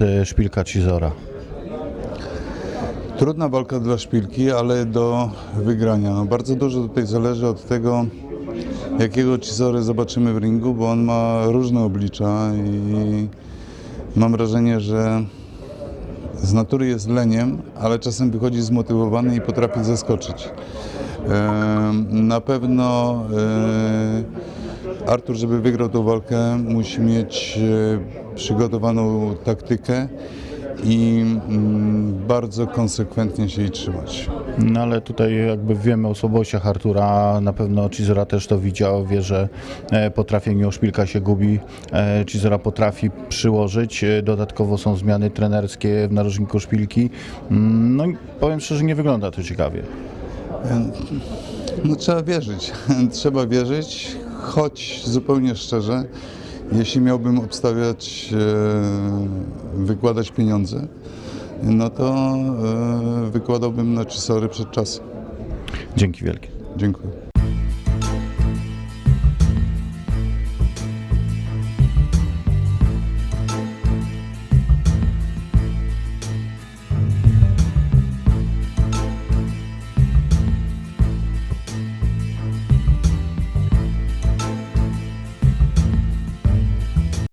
e, szpilka Cizora? Trudna walka dla szpilki, ale do wygrania. No, bardzo dużo tutaj zależy od tego, jakiego Cizory zobaczymy w ringu, bo on ma różne oblicza i mam wrażenie, że z natury jest leniem, ale czasem wychodzi zmotywowany i potrafi zaskoczyć. Em, Na pewno e, Artur, żeby wygrał tą walkę, musi mieć e, przygotowaną taktykę i mm, bardzo konsekwentnie się jej trzymać. No ale tutaj jakby wiemy o słabościach Artura, na pewno Cizora też to widział, wie, że e, po trafieniu szpilka się gubi, e, Cizora potrafi przyłożyć, dodatkowo są zmiany trenerskie w narożniku szpilki, Mm, no i powiem szczerze, nie wygląda to ciekawie. No, trzeba wierzyć, trzeba wierzyć, choć zupełnie szczerze, jeśli miałbym obstawiać, e, wykładać pieniądze, no to e, wykładałbym na Cisory przed czasem. Dzięki wielkie. Dziękuję.